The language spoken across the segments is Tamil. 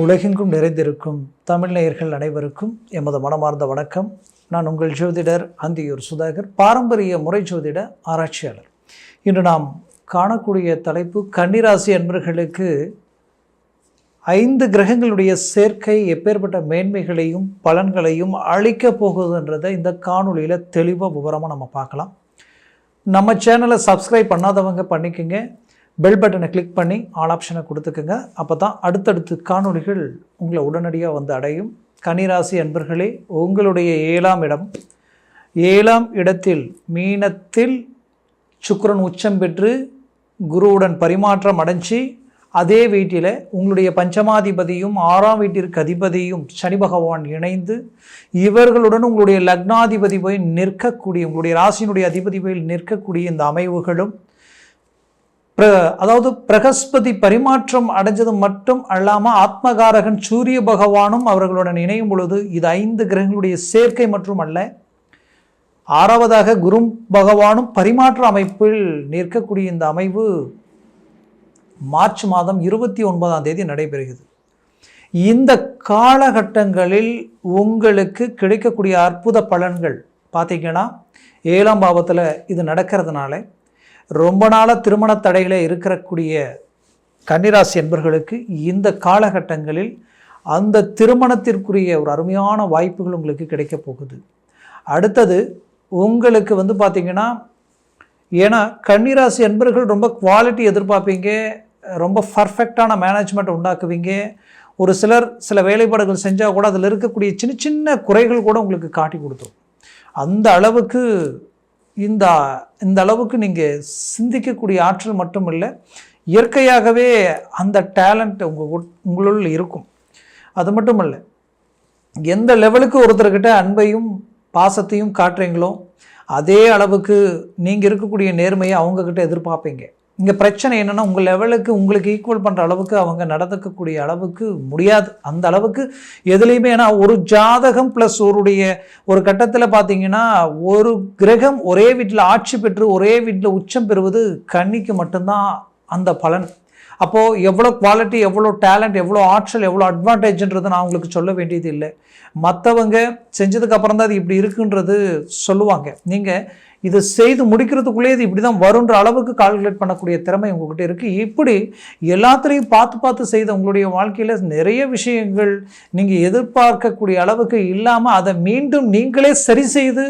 உலகெங்கும் நிறைந்திருக்கும் தமிழ் நேயர்கள் அனைவருக்கும் எமது மனமார்ந்த வணக்கம். நான் உங்கள் ஜோதிடர் அந்தியூர் சுதாகர் பாரம்பரிய முறை ஜோதிட ஆராய்ச்சியாளர். இன்று நாம் காணக்கூடிய தலைப்பு கன்னிராசி அன்பர்களுக்கு ஐந்து கிரகங்களுடைய சேர்க்கை எப்பேற்பட்ட மேன்மைகளையும் பலன்களையும் அளிக்கப் போகுதுன்றதை இந்த காணொளியில் தெளிவாக விவரமாக நம்ம பார்க்கலாம். நம்ம சேனலை சப்ஸ்கிரைப் பண்ணாதவங்க பண்ணிக்கோங்க. பெல் பட்டனை கிளிக் பண்ணி ஆல் ஆப்ஷனை கொடுத்துக்கோங்க. அப்போ தான் அடுத்தடுத்து காணொளிகள் உங்களை உடனடியாக வந்து அடையும். கனிராசி அன்பர்களே உங்களுடைய ஏழாம் இடம். ஏழாம் இடத்தில் மீனத்தில் சுக்கரன் உச்சம் பெற்று குருவுடன் பரிமாற்றம் அடைஞ்சு அதே வீட்டில் உங்களுடைய பஞ்சமாதிபதியும் ஆறாம் வீட்டிற்கு அதிபதியும் சனி பகவான் இணைந்து இவர்களுடன் உங்களுடைய லக்னாதிபதி போய் நிற்கக்கூடிய உங்களுடைய ராசியினுடைய அதிபதி போய் நிற்கக்கூடிய இந்த அமைவுகளும் அதாவது பிரகஸ்பதி பரிமாற்றம் அடைஞ்சது மட்டும் அல்லாமல் ஆத்மகாரகன் சூரிய பகவானும் அவர்களுடன் இணையும் பொழுது இது ஐந்து கிரகங்களுடைய சேர்க்கை மற்றும் அல்ல ஆறாவதாக குரு பகவானும் பரிமாற்ற அமைப்பில் நிற்கக்கூடிய இந்த அமைவு மார்ச் மாதம் இருபத்தி ஒன்பதாம் தேதி நடைபெறுகிறது. இந்த காலகட்டங்களில் உங்களுக்கு கிடைக்கக்கூடிய அற்புத பலன்கள் பார்த்தீங்கன்னா ஏழாம் பாவத்தில் இது நடக்கிறதுனால ரொம்ப நாளாக திருமண தடைகளே இருக்கக்கூடிய கன்னிராசி என்பர்களுக்கு இந்த காலகட்டங்களில் அந்த திருமணத்திற்குரிய ஒரு அருமையான வாய்ப்புகள் உங்களுக்கு கிடைக்க போகுது. அடுத்தது உங்களுக்கு வந்து பார்த்திங்கன்னா ஏன்னா கன்னிராசி என்பர்கள் ரொம்ப குவாலிட்டி எதிர்பார்ப்பீங்க ரொம்ப பர்ஃபெக்டான மேனேஜ்மெண்ட் உண்டாக்குவீங்க. ஒரு சிலர் சில வேலைப்பாடுகள் செஞ்சால் கூட அதில் இருக்கக்கூடிய சின்ன சின்ன குறைகள் கூட உங்களுக்கு காட்டி கொடுத்தோம் அந்த அளவுக்கு இந்த இந்த அளவுக்கு நீங்கள் சிந்திக்கக்கூடிய ஆற்றல் மட்டும் இல்லை இயற்கையாகவே அந்த டேலண்ட் உங்கள் உங்களுள் இருக்கும். அது மட்டும் இல்லை எந்த லெவலுக்கு ஒருத்தர்கிட்ட அன்பையும் பாசத்தையும் காட்டுறீங்களோ அதே அளவுக்கு நீங்கள் இருக்கக்கூடிய நேர்மையை அவங்கக்கிட்ட எதிர்பார்ப்பீங்க. இங்கே பிரச்சனை என்னென்னா உங்கள் லெவலுக்கு உங்களுக்கு ஈக்குவல் பண்ணுற அளவுக்கு அவங்க நடந்துக்கக்கூடிய அளவுக்கு முடியாது. அந்த அளவுக்கு எதுலேயுமே ஏன்னா ஒரு ஜாதகம் ப்ளஸ் ஒருடைய ஒரு கட்டத்தில் பார்த்தீங்கன்னா ஒரு கிரகம் ஒரே வீட்டில் ஆட்சி பெற்று ஒரே வீட்டில் உச்சம் பெறுவது கன்னிக்கு மட்டும்தான் அந்த பலன். அப்போது எவ்வளோ குவாலிட்டி எவ்வளோ டேலண்ட் எவ்வளோ ஆற்றல் எவ்வளோ அட்வான்டேஜ்ன்றது நான் உங்களுக்கு சொல்ல வேண்டியது இல்லை. மற்றவங்க செஞ்சதுக்கப்புறம் தான் அது இப்படி இருக்குன்றது சொல்லுவாங்க. நீங்கள் இது செய்து முடிக்கிறதுக்குள்ளே இது இப்படி தான் வருன்ற அளவுக்கு கால்குலேட் பண்ணக்கூடிய திறமை உங்ககிட்ட இருக்குது இப்படி எல்லாத்துலேயும் பார்த்து பார்த்து செய்த உங்களுடைய வாழ்க்கையில் நிறைய விஷயங்கள் நீங்கள் எதிர்பார்க்கக்கூடிய அளவுக்கு இல்லாமல் அதை மீண்டும் நீங்களே சரி செய்து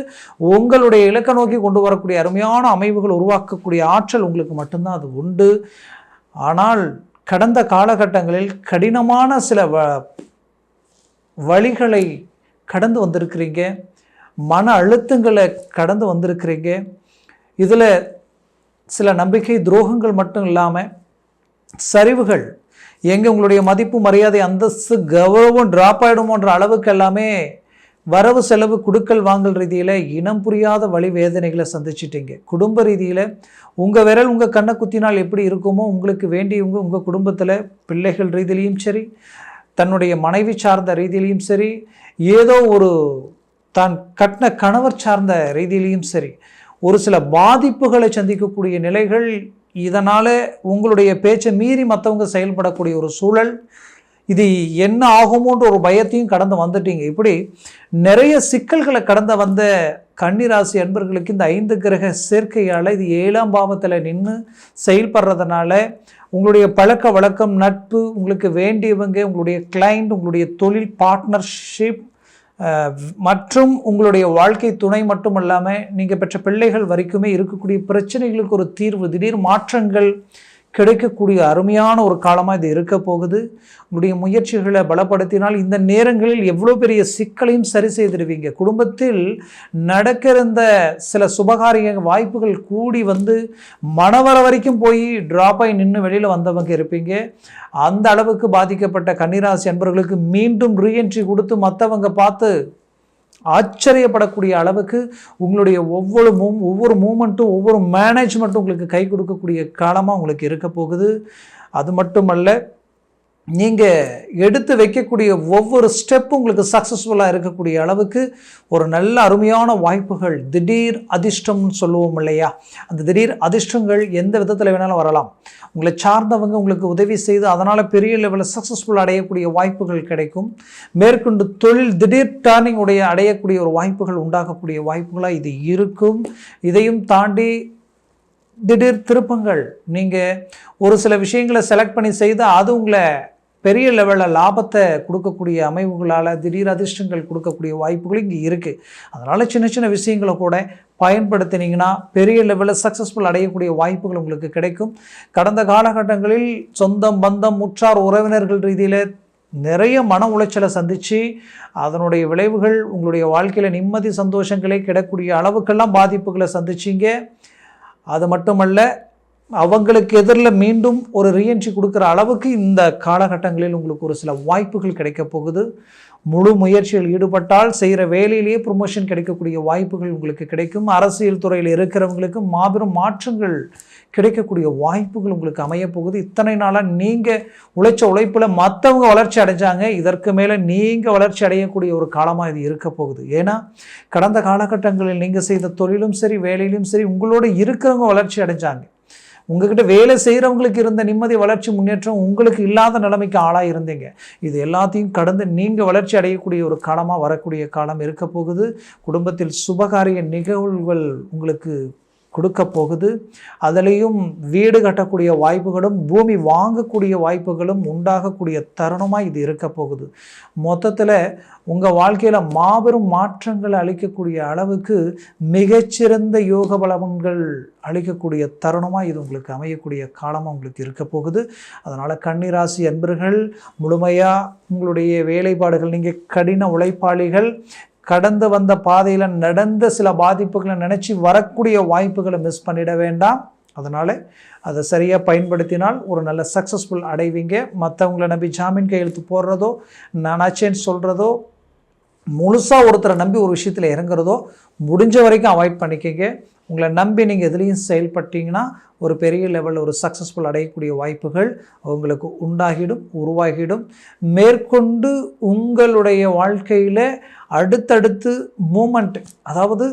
உங்களுடைய இலக்க நோக்கி கொண்டு வரக்கூடிய அருமையான அமைவுகள் உருவாக்கக்கூடிய ஆற்றல் உங்களுக்கு மட்டும்தான். அது உண்டு. ஆனால் கடந்த காலகட்டங்களில் கடினமான சில வ வழிகளை கடந்து வந்திருக்கிறீங்க. மன அழுத்தங்களை கடந்து வந்திருக்கிறீங்க. இதில் சில நம்பிக்கை துரோகங்கள் மட்டும் இல்லாமல் சரிவுகள் எங்கே உங்களுடைய மதிப்பு மரியாதை அந்தஸ்து கௌரவம் ட்ராப் ஆகிடுமோன்ற அளவுக்கு எல்லாமே வரவு செலவு குடுக்கல் வாங்கல் ரீதியில் இனம் புரியாத வழி வேதனைகளை சந்திச்சிட்டீங்க. குடும்ப ரீதியில் உங்கள் விரல் உங்கள் கண்ணை குத்தினால் எப்படி இருக்குமோ உங்களுக்கு வேண்டியவங்க உங்கள் குடும்பத்தில் பிள்ளைகள் ரீதியிலையும் சரி தன்னுடைய மனைவி சார்ந்த ரீதியிலையும் சரி ஏதோ ஒரு தான் கட்டின கணவர் சார்ந்த ரீதியிலையும் சரி ஒரு சில பாதிப்புகளை சந்திக்கக்கூடிய நிலைகள் இதனால் உங்களுடைய பேச்சை மீறி மற்றவங்க செயல்படக்கூடிய ஒரு சூழல் இது என்ன ஆகுமோன்ற ஒரு பயத்தையும் கடந்து வந்துட்டீங்க. இப்படி நிறைய சிக்கல்களை கடந்து வந்த கன்னிராசி அன்பர்களுக்கு இந்த ஐந்து கிரக சேர்க்கையால் இது ஏழாம் பாவத்தில் நின்று செயல்படுறதுனால உங்களுடைய பழக்க வழக்கம் நட்பு உங்களுக்கு வேண்டியவங்க உங்களுடைய கிளைண்ட் உங்களுடைய தொழில் பார்ட்னர்ஷிப் மற்றும் உங்களுடைய வாழ்க்கை துணை மட்டும் இல்லாமல் நீங்கள் பெற்ற பிள்ளைகள் வரைக்குமே இருக்கக்கூடிய பிரச்சனைகளுக்கு ஒரு தீர்வு திடீர் மாற்றங்கள் கிடைக்கக்கூடிய அருமையான ஒரு காலமாக இது இருக்க போகுது. உங்களுடைய முயற்சிகளை பலப்படுத்தினால் இந்த நேரங்களில் எவ்வளோ பெரிய சிக்கலையும் சரி செய்திருவீங்க. குடும்பத்தில் நடக்கிற சில சுபகாரிய வாய்ப்புகள் கூடி வந்து மனவர வரைக்கும் போய் ட்ராப் ஆகி நின்று வெளியில் வந்தவங்க இருப்பீங்க. அந்த அளவுக்கு பாதிக்கப்பட்ட கன்னிராசி அன்பர்களுக்கு மீண்டும் ரீஎன்ட்ரி கொடுத்து மற்றவங்க பார்த்து ஆச்சரியப்படக்கூடிய அளவுக்கு உங்களுடைய ஒவ்வொரு மூ ஒவ்வொரு மூமெண்ட்டும் ஒவ்வொரு மேனேஜ்மெண்ட்டும் உங்களுக்கு கை கொடுக்கக்கூடிய காலமாக உங்களுக்கு இருக்க போகுது. அது மட்டுமல்ல நீங்கள் எடுத்து வைக்கக்கூடிய ஒவ்வொரு ஸ்டெப்பும் உங்களுக்கு சக்ஸஸ்ஃபுல்லாக இருக்கக்கூடிய அளவுக்கு ஒரு நல்ல அருமையான வாய்ப்புகள் திடீர் அதிர்ஷ்டம்னு சொல்லுவோம் இல்லையா? அந்த திடீர் அதிர்ஷ்டங்கள் எந்த விதத்தில் வேணாலும் வரலாம். உங்களை சார்ந்தவங்க உங்களுக்கு உதவி செய்து அதனால் பெரிய லெவலில் சக்ஸஸ்ஃபுல் அடையக்கூடிய வாய்ப்புகள் கிடைக்கும். மேற்கொண்டு தொழில் திடீர் டேர்னிங் உடைய அடையக்கூடிய ஒரு வாய்ப்புகள் உண்டாகக்கூடிய வாய்ப்புகளாக இது இருக்கும். இதையும் தாண்டி திடீர் திருப்பங்கள். நீங்கள் ஒரு சில விஷயங்களை செலக்ட் பண்ணி செய்து அது உங்களை பெரிய லெவலில் லாபத்தை கொடுக்கக்கூடிய அமைவுகளால் திடீர் அதிர்ஷ்டங்கள் கொடுக்கக்கூடிய வாய்ப்புகள் இங்கே இருக்குது அதனால் சின்ன சின்ன விஷயங்களை கூட பயன்படுத்தினீங்கன்னா பெரிய லெவலில் சக்ஸஸ்ஃபுல் அடையக்கூடிய வாய்ப்புகள் உங்களுக்கு கிடைக்கும். கடந்த காலகட்டங்களில் சொந்தம் பந்தம் முற்றார் உறவினர்கள் ரீதியில் நிறைய மன உளைச்சலை சந்தித்து அதனுடைய விளைவுகள் உங்களுடைய வாழ்க்கையில் நிம்மதி சந்தோஷங்களே கிடக்கூடிய அளவுக்கெல்லாம் பாதிப்புகளை சந்திச்சிங்க. அது மட்டுமல்ல அவங்களுக்கு எதிரில் மீண்டும் ஒரு ரீஎன்ட்ரி கொடுக்குற அளவுக்கு இந்த காலகட்டங்களில் உங்களுக்கு ஒரு சில வாய்ப்புகள் கிடைக்க போகுது. முழு முயற்சியில் ஈடுபட்டால் செய்கிற வேலையிலேயே ப்ரொமோஷன் கிடைக்கக்கூடிய வாய்ப்புகள் உங்களுக்கு கிடைக்கும். அரசியல் துறையில் இருக்கிறவங்களுக்கு மாபெரும் மாற்றங்கள் கிடைக்கக்கூடிய வாய்ப்புகள் உங்களுக்கு அமைய போகுது. இத்தனை நாளாக நீங்கள் உழைச்ச உழைப்பில் மற்றவங்க வளர்ச்சி அடைஞ்சாங்க. இதற்கு மேலே நீங்கள் வளர்ச்சி அடையக்கூடிய ஒரு காலமாக இது இருக்க போகுது. ஏன்னா கடந்த காலகட்டங்களில் நீங்கள் செய்த தொழிலும் சரி வேலையிலும் சரி உங்களோட இருக்கிறவங்க வளர்ச்சி அடைஞ்சாங்க. உங்ககிட்ட வேலை செய்கிறவங்களுக்கு இருந்த நிம்மதி வளர்ச்சி முன்னேற்றம் உங்களுக்கு இல்லாத நிலைமைக்கு ஆளாக இருந்தீங்க. இது எல்லாத்தையும் கடந்து நீங்கள் வளர்ச்சி அடையக்கூடிய ஒரு காலமாக வரக்கூடிய காலம் இருக்க போகுது. குடும்பத்தில் சுபகாரிய நிகழ்வுகள் உங்களுக்கு கொடுக்க போகுது. அதுலேயும் வீடு கட்டக்கூடிய வாய்ப்புகளும் பூமி வாங்கக்கூடிய வாய்ப்புகளும் உண்டாகக்கூடிய தருணமாக இது இருக்க போகுது. மொத்தத்தில் உங்கள் வாழ்க்கையில் மாபெரும் மாற்றங்களை அளிக்கக்கூடிய அளவுக்கு மிகச்சிறந்த யோக பலவங்கள் அளிக்கக்கூடிய தருணமாக இது உங்களுக்கு அமையக்கூடிய காலமாக உங்களுக்கு இருக்க போகுது. அதனால் கன்னிராசி அன்பர்கள் முழுமையாக உங்களுடைய வேலைப்பாடுகள் நீங்கள் கடின உழைப்பாளிகள் கடந்து வந்த பாதையில் நடந்த சில பாதிப்புகளை நினச்சி வரக்கூடிய வாய்ப்புகளை மிஸ் பண்ணிட வேண்டாம். அதனால் அதை சரியாக பயன்படுத்தினால் ஒரு நல்ல சக்ஸஸ்ஃபுல் அடைவீங்க. மற்றவங்களை நம்பி ஜாமீன் கையெழுத்து போடுறதோ நானாச்சேன்னு சொல்கிறதோ முழுசாக ஒருத்தரை நம்பி ஒரு விஷயத்தில் இறங்குறதோ முடிஞ்ச வரைக்கும் அவாய்ட் பண்ணிக்கங்க. உங்களை நம்பி நீங்கள் எதுலேயும் செயல்பட்டீங்கன்னா ஒரு பெரிய லெவலில் ஒரு சக்ஸஸ்ஃபுல் அடையக்கூடிய வாய்ப்புகள் உங்களுக்கு உண்டாகிடும் உருவாகிடும். மேற்கொண்டு உங்களுடைய வாழ்க்கையில் அடுத்தடுத்து மூமெண்ட் அதாவது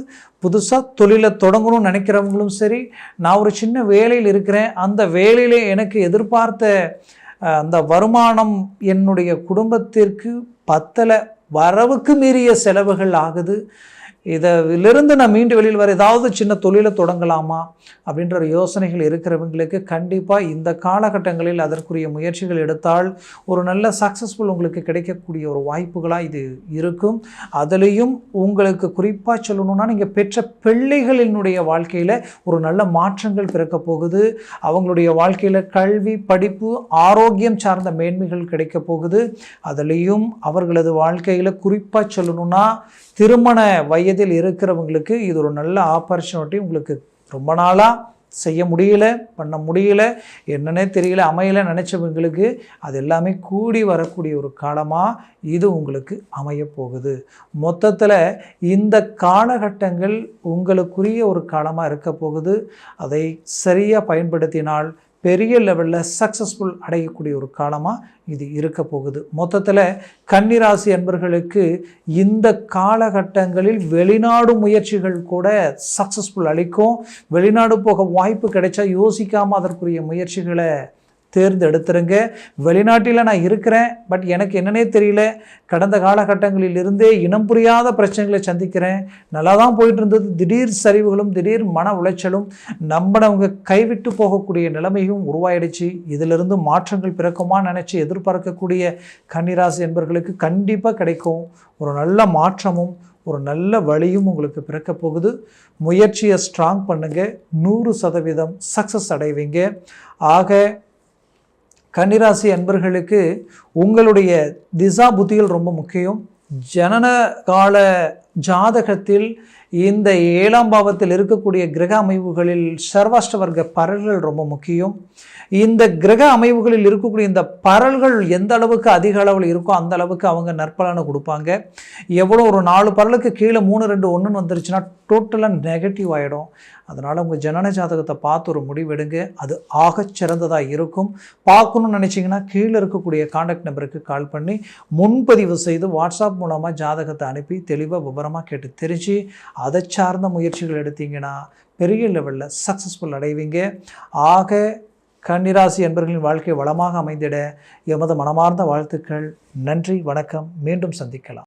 புதுசாக தொழிலை தொடங்கணும்னு நினைக்கிறவங்களும் சரி நான் ஒரு சின்ன வேலையில் இருக்கிறேன் அந்த வேலையில் எனக்கு எதிர்பார்த்த அந்த வருமானம் என்னுடைய குடும்பத்திற்கு பத்தலை. வரவுக்கு மீறிய செலவுகள் ஆகுது. இதிலிருந்து நான் மீண்டு வெளியில் வர ஏதாவது சின்ன தொழிலை தொடங்கலாமா அப்படின்ற ஒரு யோசனைகள் இருக்கிறவங்களுக்கு கண்டிப்பாக இந்த காலகட்டங்களில் அதற்குரிய முயற்சிகள் எடுத்தால் ஒரு நல்ல சக்ஸஸ்ஃபுல் உங்களுக்கு கிடைக்கக்கூடிய ஒரு வாய்ப்புகளாக இது இருக்கும். அதுலேயும் உங்களுக்கு குறிப்பாக சொல்லணும்னா நீங்கள் பெற்ற பிள்ளைகளினுடைய வாழ்க்கையில் ஒரு நல்ல மாற்றங்கள் பிறக்க போகுது. அவங்களுடைய வாழ்க்கையில் கல்வி படிப்பு ஆரோக்கியம் சார்ந்த மேன்மைகள் கிடைக்க போகுது. அதுலேயும் அவர்களது வாழ்க்கையில் குறிப்பாக சொல்லணும்னா திருமண வயது வயதில் இருக்கிறவங்களுக்கு இது ஒரு நல்ல ஆப்பர்ச்சுனிட்டி உங்களுக்கு ரொம்ப நாளாக செய்ய முடியல பண்ண முடியல என்னன்னே தெரியல அமையல நினச்சவங்களுக்கு அது எல்லாமே கூடி வரக்கூடிய ஒரு காலமாக இது உங்களுக்கு அமைய போகுது. மொத்தத்தில் இந்த காலகட்டங்கள் உங்களுக்குரிய ஒரு காலமாக இருக்க போகுது. அதை சரியாக பயன்படுத்தினால் பெரிய லெவலில் சக்ஸஸ்ஃபுல் அடையக்கூடிய ஒரு காலமாக இது இருக்க போகுது. மொத்தத்தில் கன்னிராசி அன்பர்களுக்கு இந்த காலகட்டங்களில் வெளிநாடு முயற்சிகள் கூட சக்ஸஸ்ஃபுல் அளிக்கும். வெளிநாடு போக வாய்ப்பு கிடைச்சா யோசிக்காமல் அதற்குரிய முயற்சிகளை தேர்ந்தெடுத்துருங்க. வெளிநாட்டில் நான் இருக்கிறேன் பட் எனக்கு என்னன்னே தெரியல. கடந்த காலகட்டங்களில் இருந்தே இனம் புரியாத பிரச்சனைகளை சந்திக்கிறேன். நல்லா தான் போயிட்டு இருந்தது திடீர் சரிவுகளும் திடீர் மன உளைச்சலும் நம்மளவங்க கைவிட்டு போகக்கூடிய நிலைமையும் உருவாயிடுச்சு. இதிலிருந்து மாற்றங்கள் பிறக்குமா நினச்சி எதிர்பார்க்கக்கூடிய கன்னிராசி என்பர்களுக்கு கண்டிப்பாக கிடைக்கும். ஒரு நல்ல மாற்றமும் ஒரு நல்ல வழியும் உங்களுக்கு பிறக்க போகுது. முயற்சியை ஸ்ட்ராங் பண்ணுங்கள் நூறு சதவீதம் சக்ஸஸ் அடைவீங்க. ஆக கன்னிராசி அன்பர்களுக்கு உங்களுடைய திசா புத்திகள் ரொம்ப முக்கியம். ஜனன கால ஜாதகத்தில் இந்த ஏழாம் பாவத்தில் இருக்கக்கூடிய கிரக அமைவுகளில் சர்வாஷ்டவர்க்க பரல்கள் ரொம்ப முக்கியம். இந்த கிரக அமைவுகளில் இருக்கக்கூடிய இந்த பரல்கள் எந்த அளவுக்கு அதிக அளவில் இருக்கோ அந்த அளவுக்கு அவங்க நற்பலனை கொடுப்பாங்க. எவ்வளோ ஒரு நாலு பரலுக்கு கீழே மூணு ரெண்டு ஒன்றுன்னு வந்துருச்சுன்னா டோட்டலாக நெகட்டிவ் ஆகிடும் அதனால் உங்கள் ஜனன ஜாதகத்தை பார்த்து ஒரு முடிவெடுங்க அது ஆகச் சிறந்ததாக இருக்கும். பார்க்கணும்னு நினச்சிங்கன்னா கீழே இருக்கக்கூடிய காண்டாக்ட் நம்பருக்கு கால் பண்ணி முன்பதிவு செய்து வாட்ஸ்அப் மூலமாக ஜாதகத்தை அனுப்பி தெளிவாக விவரமாக கேட்டு தெரிஞ்சு அதை சார்ந்த முயற்சிகள் எடுத்தீங்கன்னா பெரிய லெவலில் சக்ஸஸ்ஃபுல் அடைவீங்க. ஆக கன்னிராசி என்பர்களின் வாழ்க்கை வளமாக அமைந்திட எமது மனமார்ந்த வாழ்த்துக்கள். நன்றி வணக்கம். மீண்டும் சந்திக்கலாம்.